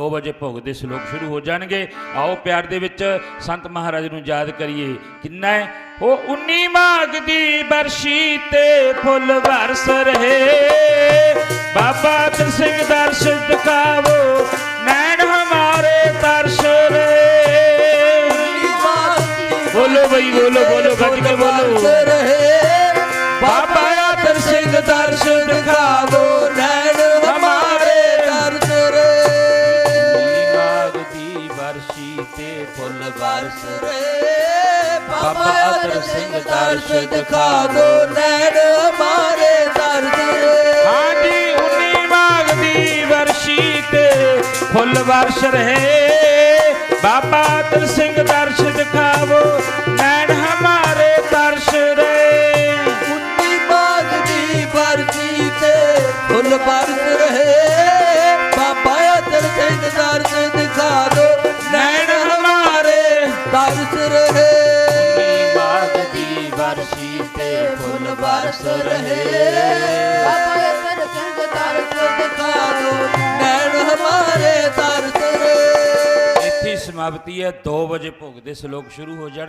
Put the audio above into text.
2 ਵਜੇ ਭੋਗ ਦੇ ਸ਼ਲੋਕ ਸ਼ੁਰੂ ਹੋ ਜਾਣਗੇ। ਆਓ ਪਿਆਰ ਦੇ ਵਿੱਚ ਸੰਤ ਮਹਾਰਾਜ ਨੂੰ ਯਾਦ ਕਰੀਏ। ਕਿੰਨਾ ਹੈ? ਉਹ 19 ਮਾਘ ਦੀ ਬਰਸ਼ੀ ਤੇ ਫੁੱਲ ਵਰਸ ਰਹੇ। ਬਾਬਾ ਤਰ ਸਿੰਘ ਦਰਸ਼ ਦਿਖਾਵੋ ਨੈਣ ਹਮਾਰੇ ਤਰਸ ਰਹੇ ਬੋਲੋ ਬਈ ਬੋਲੋ ਬੋਲੋ ਗੱਜ ਕੇ ਬੋਲੋ। ਬਾਬਾ ਬਰਸ਼ੀ ਤੇ ਫੁੱਲ ਵਰਸ ਰੇ। ਬਾਬਾ ਆਦਰ ਸਿੰਘ ਦਰਸ਼ ਦਿਖਾ ਦੋ ਨੈਣ ਹਮਾਰੇ ਦਰਦ ਰੇ। ਹਾਂਜੀ 19 ਮਾਘ ਦੀ ਵਰਸ਼ੀ ਤੇ ਫੁੱਲ ਵਰਸ ਰਹੇ। ਬਾਬਾ ਤਰ ਸਿੰਘ ਦਰਸ਼ ਦਿਖਾਵੋ ਨੈਣ ਹਮਾਰੇ ਤਰਸ ਰਹੇ ਉੱਨੀ ਬਾਗ ਦੀ ਵਰਜੀ ਤੇ ਫੁੱਲ ਬਰਸ ਰਹੇ। ਬਾਬਾ ਆਦਰ ਸਿੰਘ ਦਰਸ਼ ਰਹੇ। 19 ਮਾਘ ਦੀ ਵਰਸ਼ੀ ਤੇ ਫੁੱਲ ਵਰਸ ਰਹੇ। ਬਾਬਾ ਆਦਰ ਸਿੰਘ ਦਰਸ਼ ਦਿਖਾ ਦੋ ਨੈਣ ਹਮਾਰੇ ਦਰਸ ਰਹੇ ਇੱਥੇ ਸਮਾਪਤੀ ਹੈ 2 ਵਜੇ ਭੋਗ ਦੇ ਸ਼ਲੋਕ ਸ਼ੁਰੂ ਹੋ ਜਾਣ